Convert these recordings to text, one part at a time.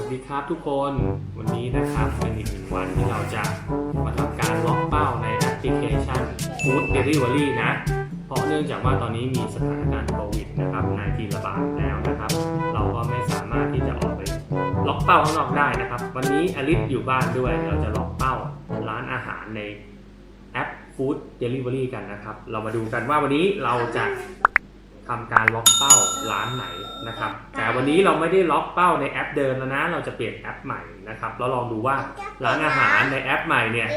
สวัสดีครับทุกคนวันนี้นะครับเป็นอีกหนึ่งวันที่เราจะมาทำการล็อกเป้าในแอปพลิเคชัน Food Delivery นะ เพราะเนื่องจากว่าตอนนี้มีสถานการณ์โควิดนะครับในทีระบาดแล้วนะครับ เราก็ไม่สามารถที่จะออกไปล็อกเป้าข้างนอกได้นะครับ วันนี้อลิสอยู่บ้านด้วย เราจะล็อกเป้าร้านอาหารในแอป Food Delivery กันนะครับ เรามาดูกันว่าวันนี้เราจะ ทำการล็อกเป้าร้านไหนนะครับ แต่วันนี้เราไม่ได้ล็อกเป้าในแอปเดิมแล้วนะ เราจะเปลี่ยนแอปใหม่นะครับ แล้วลองดูว่าร้านอาหารในแอปใหม่เนี่ย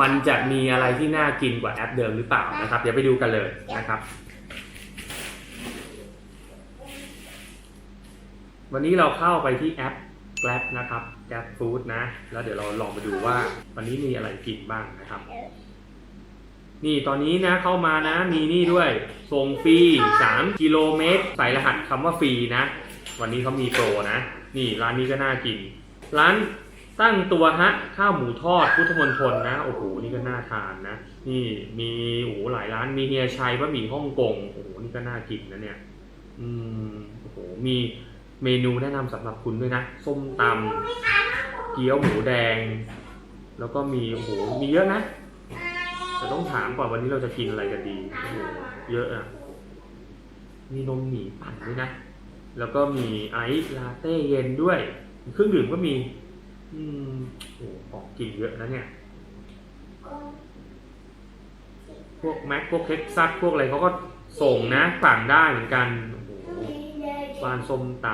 มันจะมีอะไรที่น่ากินกว่าแอปเดิมหรือเปล่านะครับ เดี๋ยวไปดูกันเลยนะครับ วันนี้เราเข้าไปที่แอป Grab นะครับ Grab Food นะ แล้วเดี๋ยวเราลองไปดูว่าวันนี้มีอะไรกินบ้างนะครับ นี่ตอนนี้นะเข้ามานะมีนี่ด้วยส่งฟรี 3 กิโลเมตร ใส่รหัสคำว่าฟรีนะ วันนี้เขามีโปรนะ นี่ร้านนี้ก็น่ากิน ร้านตั้งตัวฮะข้าวหมูทอดพุทธมณฑลนะโอ้โหนี่ก็น่าทานนะ นี่มีโอ้โหหลายร้านมีเฮียชัยบะหมี่ฮ่องกงโอ้โหนี่ก็น่ากินนะเนี่ย อืมโอ้โหมีเมนูแนะนำสำหรับคุณด้วยนะส้มตำเกี๊ยวหมูแดง แล้วก็มีโอ้โหมีเยอะนะ แต่ต้องถามก่อนวันนี้เราจะกินอะไรกันดีโอ้โหเยอะอะ มีนมหมี่ปั่นด้วยนะ แล้วก็มีไอซ์ลาเต้เย็นด้วย เครื่องดื่มก็มี อืมโอ้โหของกินเยอะนะเนี่ย พวกแม็กพวกเท็กซัสพวกอะไรเขาก็ส่งนะสั่งได้เหมือนกัน โอ้โหปานส้มต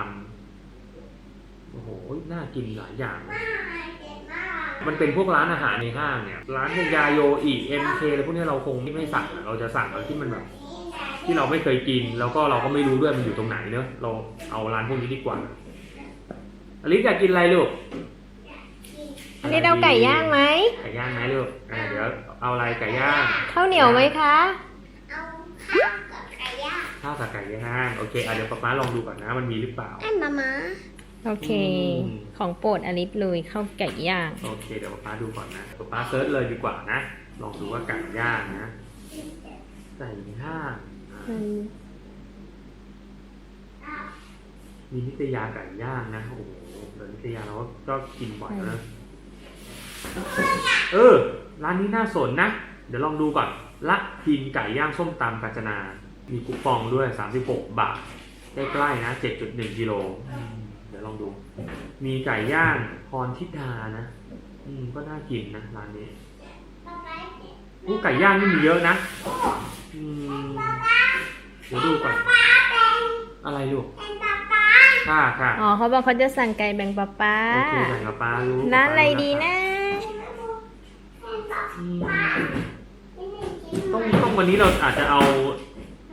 ำโอ้โห น่ากินหลายอย่างนะ มันเป็นพวกร้านอาหารในห้างเนี่ยร้านพวกยาโยอีเอ็มเคอะไรพวกเนี้ยเราคงไม่สั่งอะเราจะสั่งอะไรที่มันแบบที่เราไม่เคยกิน แล้วก็เราก็ไม่รู้ด้วยมันอยู่ตรงไหนเนอะเราเอาร้านพวกนี้ดีกว่าอลิซอยากกินอะไรลูกอันนี้เราไก่ย่างไหมไก่ย่างไหมลูกอ่าเดี๋ยวเอาอะไรไก่ย่างข้าวเหนียวไหมคะเอาข้าวกับไก่ย่างข้าวผัดไก่ย่างโอเคอะเดี๋ยวป๊าป๊าลองดูก่อนนะมันมีหรือเปล่าไอ้มามา โอเค อืม ของโปรดอลิสเลยข้าวไก่ย่าง โอเค เดี๋ยวป๊าป๊าดูก่อนนะป๊าป๊าเซิร์ชเลยดีกว่านะ ลองดูว่าไก่ย่างนะไก่ย่างอะมีนิตยาไก่ย่างนะ โอ้โหเดี๋ยวนิตยาเราก็ก็กินบ่อยนะ เออ ร้านนี้น่าสนนะ เดี๋ยวลองดูก่อน ละพินไก่ย่างส้มตำกาญจนา มีคูปองด้วย 36 บาท ใกล้ๆนะ 7.1กิโลอืมเดี๋ยวลองดู มีไก่ย่างพรทิดานะ อืมก็น่ากินนะร้านนี้อู้ไก่ย่างนี่มีเยอะนะ อืมเดี๋ยวดูก่อน อะไรลูกเป็นป๊าป๊าค่ะค่ะอ๋อเขาบอกเขาจะสั่งไก่แบ่งป๊าป๊าโอเคแบ่งกับป้ารู้ร้านอะไรดีนะอืมต้องต้องวันนี้เราอาจจะเอา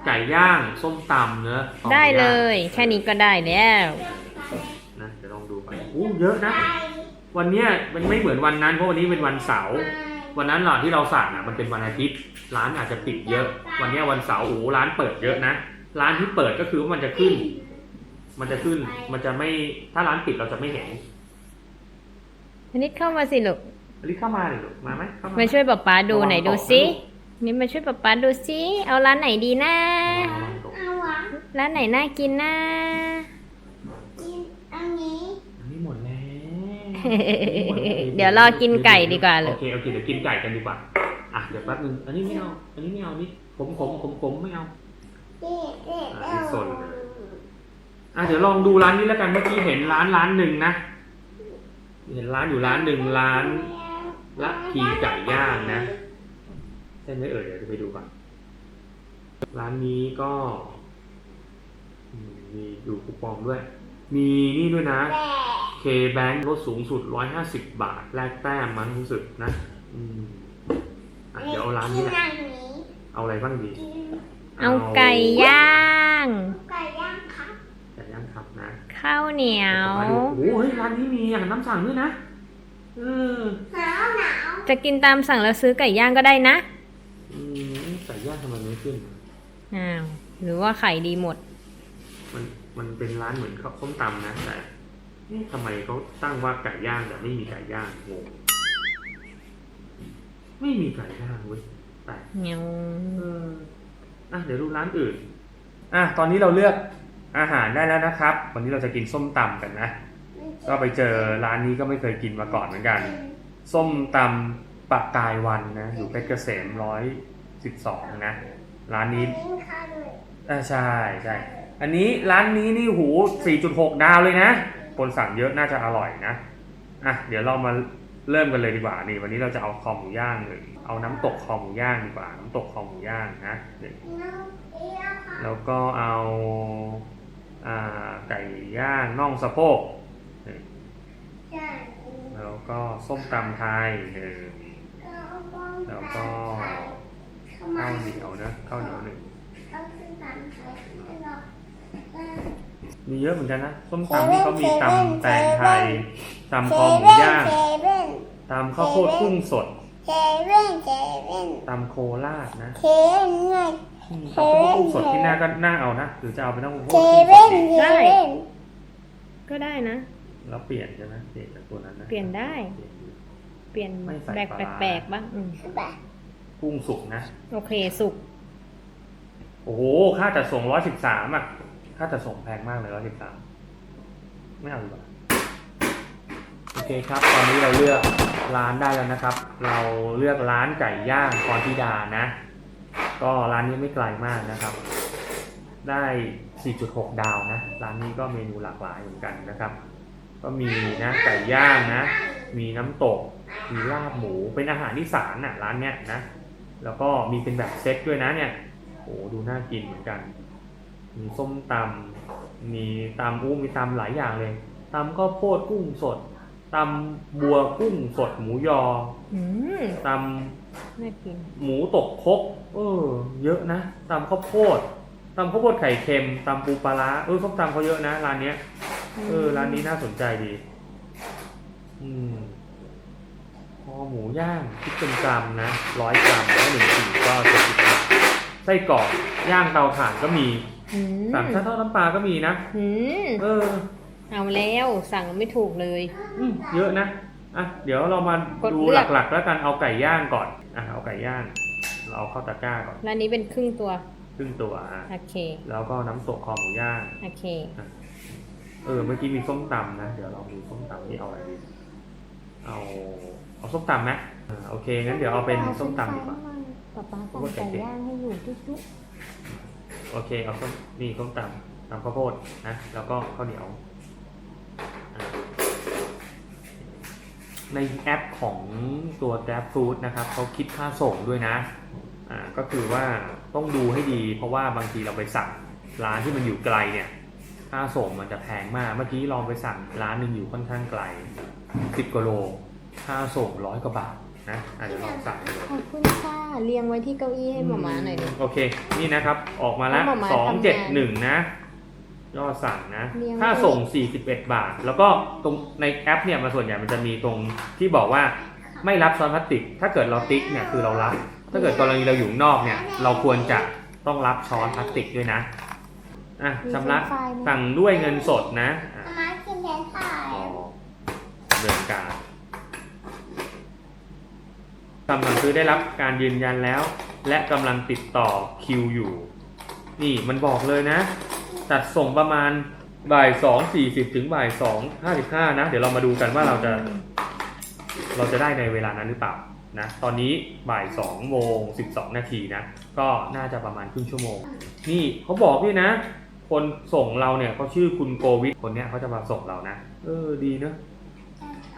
ไก่ย่าง ส้มตำเนอะอาได้เลย่างยแค่นี้ก็ได้แล้ว เยอะนะ วันเนี้ยมันไม่เหมือนวันนั้นเพราะวันนี้เป็นวันเสาร์ วันนั้นหล่ะที่เราสั่งอะมันเป็นวันอาทิตย์ ร้านอาจจะปิดเยอะ วันเนี้ยวันเสาร์โอ้โหร้านเปิดเยอะนะ ร้านที่เปิดก็คือว่ามันจะขึ้น มันจะขึ้น มันจะไม่ ถ้าร้านปิดเราจะไม่เห็นอลิสเข้ามาสิลูกรีบเข้ามาเลยลูกมาไหมเข้ามามาช่วยป๊าป๊าดูระวังไหนดูตกนะสิลูกนี่มาช่วยป๊าป๊าดูสิเอาร้านไหนดีนะ ระวังตกเอาหวานร้านไหนน่ากินนะ กินอันนี้อันนี้หมดแล้ว เดี๋ยวรอกินไก่ดีกว่าลูโอกเคโอเคเดี๋ยวกินไก่กันดีกว่า อะเดี๋ยวแป๊บนึงอันนี้ไม่เอา อันนี้ไม่เอานี่ขมขมขมขมไม่เอาเด็ดเด็ดอะนี่สนเลยอะเดี๋ยวลองดูร้านนี้แล้วกันเมื่อกี้เห็นร้านร้านหนึ่งนะ เห็นร้านอยู่ร้านหนึ่งร้านละพีไก่ย่างนะใช่ไหมเอ่ยเดี๋ยวจะไปดูก่อนร้านนี้ก็อืมมีดูคูปองด้วย มีนี่ด้วยนะแต่เคแบงลดสูงสุด 150 บาท แลกแต้มมั้งรู้สึกนะอืมอะเดี๋ยวเอาร้านนี้แหละกิอันนี้เอาอะไรบ้างดีกินเอาไก่ย่าง ไก่ย่างครับไก่ย่างครับนะ ข้าวเหนียวมาดูโอ้โหเฮ้ยร้านนี้มีอาหารน้ำสั่งด้วยนะเออหนาวหนาวจะกินตามสั่งแล้วซื้อไก่ย่างก็ได้นะ อืมไก่ย่างทำไมไม่ขึ้นอ้าวหรือว่าไข่ดีหมด มันมันเป็นร้านเหมือนข้าวส้มตำนะแต่เอ๊ะทำไมเขาตั้งว่าไก่ย่างแต่ไม่มีไก่ย่างงงไม่มีไก่ย่างเว้ยแต่เงี้ยวเอออะเดี๋ยวดูร้านอื่น อะตอนนี้เราเลือกอาหารได้แล้วนะครับ วันนี้เราจะกินส้มตำกันนะมันจะก็ไปเจอร้านนี้ก็ไม่เคยกินมาก่อนเหมือนกัน ส้มตำปากกายวันนะ อยู่เพชรเกษมร้อยสิบสองนะ ร้านนี้กินข้าวด้วยอ่าใช่ใช่ อันนี้ร้านนี้นี่หู 4.6 ดาวเลยนะคนสั่งเยอะน่าจะอร่อยนะ อะ เดี๋ยวเรามาเริ่มกันเลยดีกว่านี่วันนี้เราจะเอาคอหมูย่างเลยเอาน้ำตกคอหมูย่างดีกว่า น้ำตกคอหมูย่างนะแล้วก็เอาอ่าไก่ย่างน่องสะโพกแล้วก็ส้มตำไทยหนึ่งแล้วก็ข้าวเหนียวนะข้าวเหนียวหนึ่ง มไทยแล้วก็เออมีเยอะเหมือนกันนะส้มตำนี่เขามีตำแตงไทยตำคอหมูเซเว่นย่างเซเว่นตำข้าวโพดกุ้งสดเซเว่นเซเว่นตำโคราชนะเซเว่นไงอืมตำข้าวโพดกุ้งสดที่หน้าก็น่าเอานะหรือจะเอาไปน้ำข้าวโพดเซกุ้งสเว่ดนดีเซเว่นก็ได้นะแล้วเปลี่ยนใช่ไหมเปลี่ยนจากตัวนั้นนะเปลี่ยนได้ เปลี่ยนไม่ใส่แบกปลาร้าแปลกๆบ้างอืมแบบกุ้งสุกนะ โอเคสุกโอ้โหค่าจัดส่งร้อยสิบสามอะ ค่าจัดส่งแพงมากเลยร้อยสิบสามไม่เอาดีกว่าโอเคครับ ตอนนี้เราเลือกร้านได้แล้วนะครับ เราเลือกร้านไก่ย่างพรธิดานะ ก็ร้านนี้ไม่ไกลมากนะครับ ได้ 4.6 ดาวนะ ร้านนี้ก็เมนูหลากหลายเหมือนกันนะครับ ก็มีนะไก่ย่างนะ มีน้ำตก มีลาบหมู เป็นอาหารอีสานน่ะร้านเนี้ยนะ แล้วก็มีเป็นแบบเซ็ตด้วยนะเนี่ย โอ้ดูน่ากินเหมือนกัน มีส้มตำมีตำอู้มีตำหลายอย่างเลยตำข้าวโพดกุ้งสดตำบัวกุ้งสดหมูยออืมตน่ากินำหมูตกครกเออ เยอะนะตำข้าวโพดตำข้าวโพดไข่เค็มตำปูปลาร้าเออส้มตำเขาเยอะนะร้านเนี้ย เออร้านนี้น่าสนใจดี อืมคอหมูย่างคิดเป็นกรัมนะร้อยกรัมแล้วหนึ่งขีดก็เจ็ดสิบบาทไส้กรอกย่างเตาถ่านก็มีอืม สามชั้นทอดน้ำปลาก็มีนะอืมเออ เอาแล้วสั่งไม่ถูกเลยอืมเยอะนะอะเดี๋ยวเรามากดดูเลือกหลักๆ แล้วกันเอาไก่ย่างก่อนอะเอาไก่ย่าง เราเอาเข้าตะกร้าก่อนร้านนี้เป็นครึ่งตัว ครึ่งตัวอะโอเค แล้วก็น้ำตกคอหมูย่างโอเคเออเมื่อกี้มีส้มตำนะ เดี๋ยวเราดูส้มตำนี่เอาอะไรดีเอาเอาส้มตำไหมอ่าโอเคงั้นเดี๋ยวเอาเป็นส้มตำดีกว่าป๊าป๊าสั่งไก่ย่างให้อยู่จุ๊บ โอเคเอาส้มนี่ส้มตำตำข้าวโพดนะ แล้วก็ข้าวเหนียว ในแอปของตัว Grab Food นะครับเขาคิดค่าส่งด้วยนะอ่าก็คือว่าต้องดูให้ดี เพราะว่าบางทีเราไปสั่งร้านที่มันอยู่ไกลเนี่ย ค่าส่งมันจะแพงมาก เมื่อกี้ลองไปสั่งร้านหนึ่งอยู่ค่อนข้างไกล 10กิโลค่าส่งร้อยกว่าบาท นะอาจจะเดี๋ยวลองสั่งดูๆขอบคุณค่ะเรียงไว้ที่เก้าอี้ให้หมามาหน่อยดิ โอเค นี่นะครับออกมาแล้วให้หม่าม้าสองทำเจ็ดงานหนึ่งนะ ยอดสั่งนะ เรียงไว้ ค่าส่ง 41 บาท แล้วก็ตรงในแอปเนี่ยมาส่วนใหญ่มันจะมีตรงที่บอกว่าไม่รับช้อนพลาสติก ถ้าเกิดเราติ๊กเนี่ยคือเรารับ ถ้าเกิดกรณีเราอยู่ข้างนอกเนี่ย เราควรจะต้องรับช้อนพลาสติกด้วยนะอะชำระสั่งด้วยเงินสดนะอะมากินแทนข้าวรอดำเดินการ คำสั่งซื้อได้รับการยืนยันแล้ว และกำลังติดต่อคิวอยู่ นี่มันบอกเลยนะ จัดส่งประมาณบ่ายสองสี่สิบถึงบ่ายสองห้าสิบห้านะ เดี๋ยวเรามาดูกันว่าเราจะ เราจะได้ในเวลานั้นหรือเปล่านะ ตอนนี้บ่ายสองโมงสิบสองนาทีนะ ก็น่าจะประมาณครึ่งชั่วโมง นี่เขาบอกด้วยนะ คนส่งเราเนี่ยเขาชื่อคุณโกวิทคนเนี้ยเขาจะมาส่งเรานะ เออดีเนอะ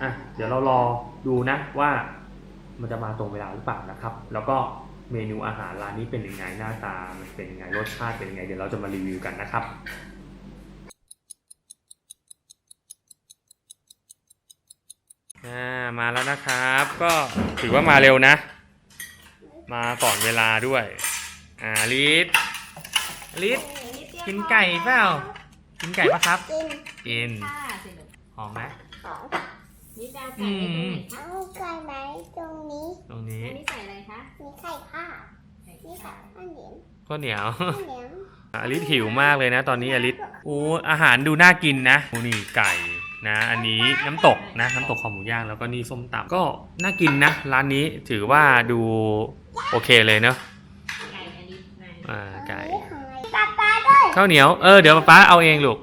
อะ เดี๋ยวเรารอดูนะว่า มันจะมาตรงเวลาหรือเปล่านะครับ แล้วก็เมนูอาหารร้านนี้เป็นยังไงหน้าตามันเป็นยังไงรสชาติเป็นยังไงเดี๋ยวเราจะมารีวิวกันนะครับอ่ามาแล้วนะครับ ก็ถือว่ามาเร็วนะ มาก่อนเวลาด้วย อ่าลิศลิศกินไก่เปล่ากินไก่ปะครับ กินกินค่ะสิลูกหอมไหมของ นี่จะเอาไก่ไว้ตรงไหนคะเอาไก่ไหมตรงนี้ตรงนี้อันนี้ใส่อะไรคะมีไข่ข้าวใส่นี่ไก่ค่ะข้าวเหนียวข้าวเหนียวข้าวเหนียวอลิศหิวมากเลยนะ ตอนนี้อลิศอู้อาหารดูน่ากินนะโอ้นี่ไก่นะ อันนี้น้ำตกนะ น้ำตกคอหมูย่างแล้วก็นี่ส้มตำก็น่ากินนะ ร้านนี้ถือว่าดูโอเคเลยเนอะไก่อันนี้มาอ่าไก่นี่ของอะไรป๊าป๊าด้วยข้าวเหนียวเออเดี๋ยวป๊าเอาเองลูก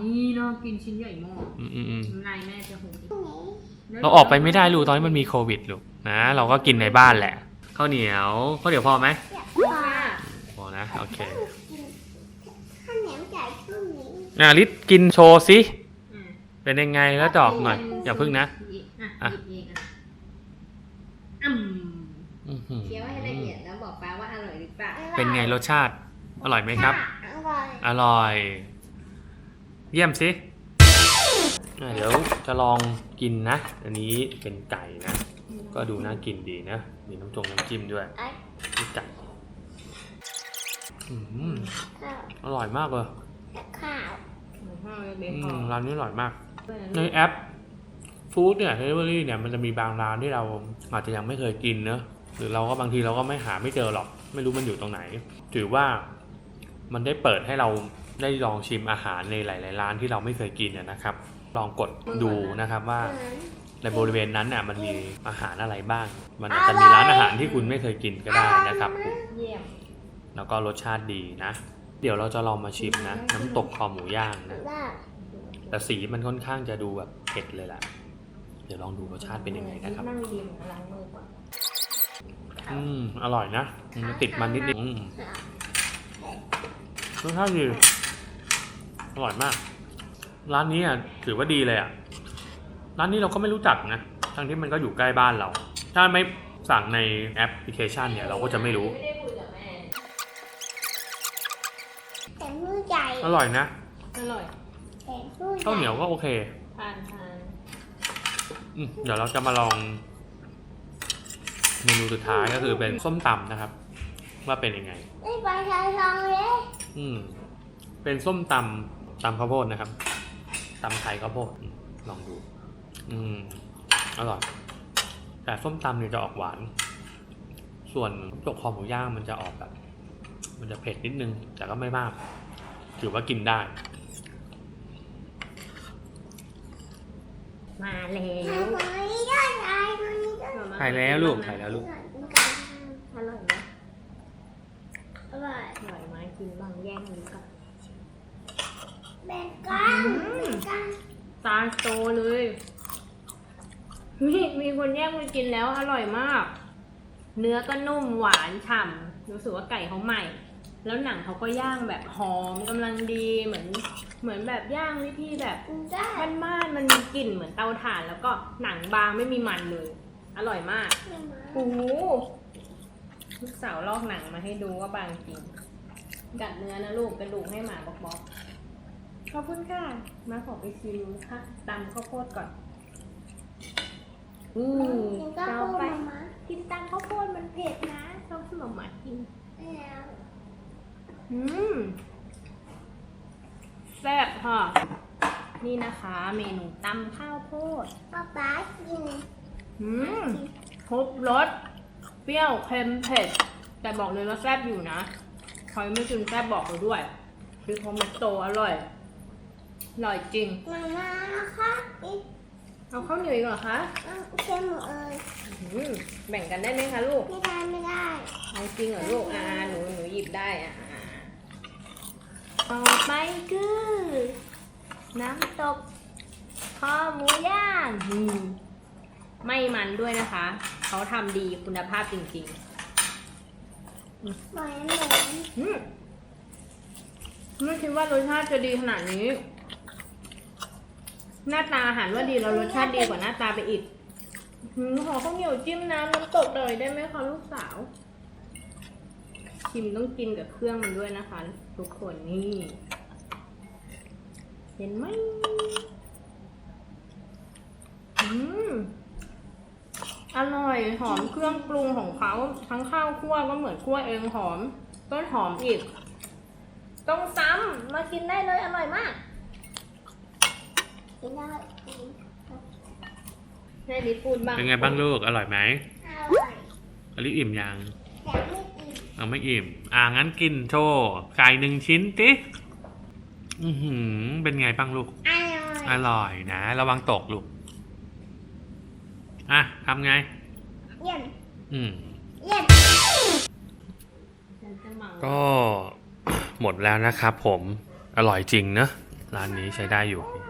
นี่น่ากินชิ้นใหญ่มาก ออืมอืมอืมน้ำลายแม่จะหูเราออกไปไม่ได้ลูกตอนนี้มันมีโควิดลูกนะ เราก็กินในบ้านแหละข้าวเหนียวข้าวเหนียวพอไหมพ่อพอนะโอเคข้าวเหนียวใหญ่ข้าวเหนียวอะลิศกินโชว์สิอืมเป็นยังไงแล้วดอกหน่อย อย่าพึ่งนะอะอะหยิบเองอะอืมอื้อหือเคี้ยวให้ละเอียดแล้วบอกป้าว่าอร่อยหรือเปล่าเป็นไงรสชาติ อร่อยไหมครับ อร่อย อร่อย เยี่ยมสิอะ เดี๋ยวจะลองกินนะ อันนี้เป็นไก่นะ ก็ดูน่ากินดีนะ มีน้ำจงน้ำจิ้มด้วยไอ้นี่ไก่อืมข้าวอร่อยมากเลยข้าวพ่อเบอืคอมนร้านนี้อร่อยมากด้วยนะในแอปฟู้ดเนี่ยเดลิเวอรี่เนี่ยมันจะมีบางร้านที่เราอาจจะยังไม่เคยกินเนอะหรือเราก็บางทีเราก็ไม่หาไม่เจอหรอก ไม่รู้มันอยู่ตรงไหน ถือว่ามันได้เปิดให้เราได้ลองชิมอาหารในหลาย ๆ ร้านที่เราไม่เคยกินอะนะครับ ลองกดดูนะครับว่าในบริเวณนั้นน่ะมันมีอาหารอะไรบ้าง มันอาจจะมีร้านอาหารที่คุณไม่เคยกินก็ได้นะครับเยี่ยมแล้วก็รสชาติดีนะ เดี๋ยวเราจะลองมาชิมนะ น้ำตกคอหมูย่างนะได้แต่สีมันค่อนข้างจะดูแบบเผ็ดเลยแหละเดี๋ยวลองดูรสชาติเป็นยังไงนะครับนั่งดีเหมือนล้างมือก่อนอืมอร่อยนะมันติดมันนิดนึงอืมรสชาติดีอร่อยมาก ร้านนี้อะถือว่าดีเลยอะ ร้านนี้เราก็ไม่รู้จักนะ ทั้งที่มันก็อยู่ใกล้บ้านเรา ถ้าไม่สั่งในแอปพลิเคชันเนี่ยเราก็จะไม่รู้ไม่ได้คุยกับแม่แต่มือใหญ่อร่อยนะ อร่อยแต่มือใหญ่ข้าวเหนียวก็โอเคทานทานอืมเดี๋ยวเราจะมาลองเมนูสุดท้ายก็คือเป็นส้มตำนะครับ ว่าเป็นยังไงไม่ไปทางทองเลย อืมเป็นส้มตำตำข้าวโพดนะครับ ตำไทยข้าวโพดอืมลองดู อืม อร่อย แต่ส้มตำเนี่ยจะออกหวาน ส่วนจกคอหมูย่างมันจะออกแบบ มันจะเผ็ดนิดนึง แต่ก็ไม่มาก ถือว่ากินได้ มาแล้ทางวตรงนี้ด้วยทางตรงนี้ด้วยถ่ายแล้วลูกถ่ายแล้วลูก อร่อยไหมอร่อยอร่อยไหมกินบ้างแย่งดีกว่าแบ่งกันแบ่งกัน ตาโตเลย มีมีคนแย่งไปกินแล้วอร่อยมาก เนื้อก็นุ่มหวานฉ่ำรู้สึกว่าไก่เขาใหม่ แล้วหนังเขาก็ย่างแบบหอมกำลังดีเหมือน เหมือนแบบย่างวิธีแบบได้บ้านๆมันมีกลิ่นเหมือนเตาถ่าน แล้วก็หนังบางไม่มีมันเลย อร่อยมาก โอ้โหลูกสาวลอกหนังมาให้ดูว่าบางจริง กัดเนื้อนะลูกกระดูกให้หมาบอกบอก ขอบคุณค่ะ มาขอไปชิมค่ะตำข้าวโพดก่อน อืมกินก็เราพูดไปมามากินตำข้าวโพดมันเผ็ดนะต้องสมหมากินแล้วอืมแซ่บค่ะ นี่นะคะ เมนูตำข้าวโพดป๊าป๊ากินอืมครบรสเปรี้ยวเค็มเผ็ด แต่บอกเลยว่าแซ่บอยู่นะใครไม่กินแซ่บบอกเราด้วยคือคอมเมโตอร่อย อร่อยจริง มามานะคะอีกเอาข้าวเหนียวอีกเหรอคะเอาเค็มหมดเลยอืมแบ่งกันได้ไหมคะลูก ไม่ได้ไม่ได้เอาจริงเหรอลูกอ่าหนูหนูหยิบได้อะอ่าต่อไปคือ น้ำตกคอหมูย่างอืมไม่มันด้วยนะคะ เขาทำดีคุณภาพจริงเหมือนเหมือนๆอืมไม่คิดว่ารสชาติจะดีขนาดนี้ หน้าตาอาหารว่าดีแล้วรสชาติดีกว่าหน้าตาไปอีกหืมขอข้าวเหนียวจิ้มน้ำน้ำตกเลยได้ไหมคะลูกสาว ชิมต้องกินกับเครื่องมันด้วยนะคะ ทุกคนนี่ เห็นไหมอืมอร่อยหอมเครื่องปรุงของเขาทั้งข้าวคั่วก็เหมือนคั่วเองหอม ต้นหอมอีก ต้องซ้ำมากินได้เลยอร่อยมาก ให้ลิศพูดบ้างเป็นไงบ้างลูก อร่อยไหมอร่อยอลิอิ่มยังแต่ไม่กินเอาไม่อิ่ม อ่างั้นกินโชว์ไก่หนึ่งชิ้นติอือหือ เป็นไงบ้างลูก อร่อย อร่อยนะ ระวังตกลูก อะทำไง เยี่ยม อืมเยี่ยมฉันจะเมาก็หมดแล้วนะครับผม อร่อยจริงเนอะร้านนี้ใช้ได้อยู่มา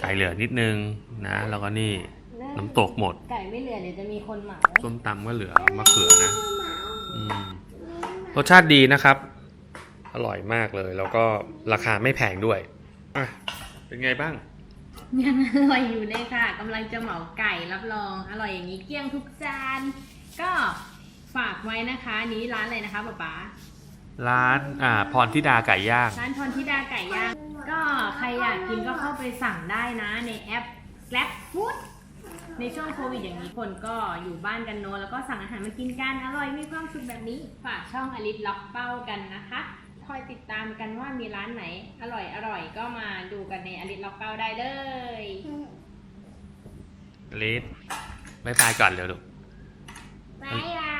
ไก่เหลือนิดนึงนะ แล้วก็นี่น้ำตกหมด ไก่ไม่เหลือเดี๋ยวจะมีคนเหมาส้มตำก็เหลือมะเขือนะอืมรสชาติดีนะครับ อร่อยมากเลย แล้วก็ราคาไม่แพงด้วยอะเป็นไงบ้างยังอร่อยอยู่เลยค่ะกำลังจะเหมาไก่รับรอง อร่อยอย่างนี้เกลี้ยงทุกจาน ก็ฝากไว้นะคะอันนี้ร้านอะไรนะคะป๊าป๊าร้านอ่าพรธิดาไก่ย่าง ร้านพรธิดาไก่ย่าง ก็ใครอยากกินก็เข้าไปสั่งได้นะในแอป Grab Food ในช่วงโควิดอย่างนี้คนก็อยู่บ้านกันโนอะแล้วก็สั่งอาหารมากินกันอร่อยมีความสุขแบบนี้ฝากช่องอลิสล็อกเป้ากันนะคะคอยติดตามกันว่ามีร้านไหน อร่อยอร่อยก็มาดูกันในอลิสล็อกเป้าได้เลยลิศไม่พายก่อนเร็วลูกไปเล